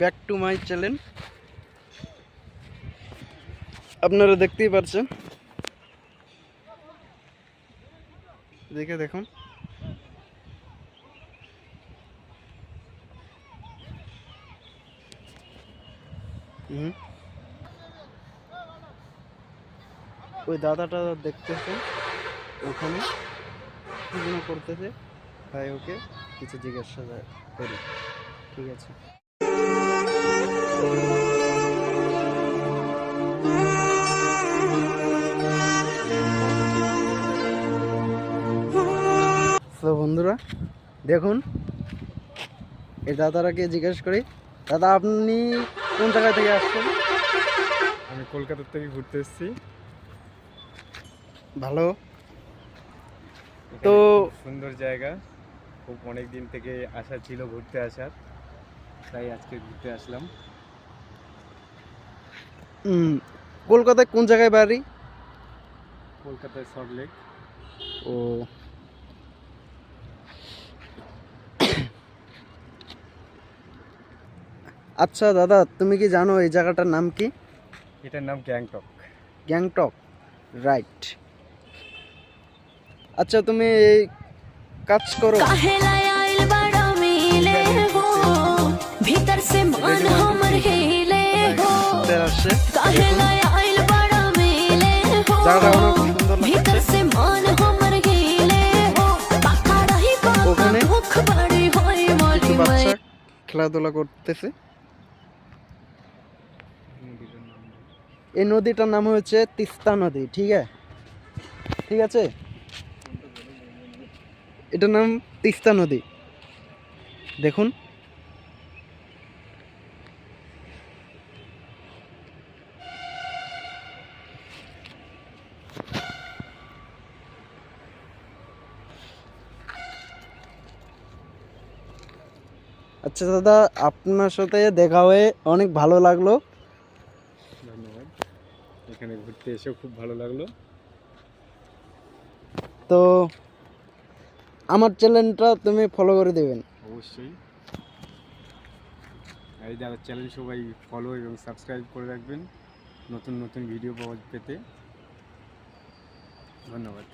Back to my channel আপনারা দেখতেই পারছেন। দেখে দেখুন। ওই দাদাটা দেখতেছে ওখানে। করতেছে। তাই ওকে কিছু জিজ্ঞাসা করি। ঠিক আছে। তো বন্ধুরা দেখুন এই দাদারাকে জিজ্ঞেস করি দাদা আপনি কোন জায়গা থেকে আসছেন? আমি কলকাতার থেকে ঘুরতে এসেছি। ভালো। তো- সুন্দর জায়গা। খুব অনেক দিন থেকে আশা ছিল ঘুরতে আসার। তাই আজকে ঘুরতে আসলাম। কলকাতায় কোন জায়গায় বাড়ি? কলকাতায় সল্টলেক ও। আচ্ছা দাদা তুমি কি জানো এই জায়গাটার নাম কি? এটার নাম গ্যাংটক। গ্যাংটক রাইট। আচ্ছা তুমি এই কাজ করো। से मन हमर हिले हो ঘুরতে আসছে काहेला आइल बड़ा मिले हो জায়গাটা আমার খুব সুন্দর भीतर লাগছে से मन हमर हिले हो पाका रही बाबा ওখানে भूख बड़ी होई কিছু मोली বাচ্চা मई খেলাধুলা করতেছে নদীটার নাম এই নদীটার নাম হচ্ছে তিস্তা নদী ঠিক আছে ঠিক আছে এটার নাম তিস্তা নদী দেখুন আচ্ছা দাদা আপনার সাথে দেখা হয়ে অনেক ভালো লাগল। ধন্যবাদ। এখানে ঘুরতে এসেও খুব ভালো লাগল। তো আমার চ্যানেলটা তুমি ফলো করে দেবেন। অবশ্যই। এই যারা চ্যানেল সবাই ফলো এবং সাবস্ক্রাইব করে রাখবেন। নতুন নতুন ভিডিও পেতে। ধন্যবাদ।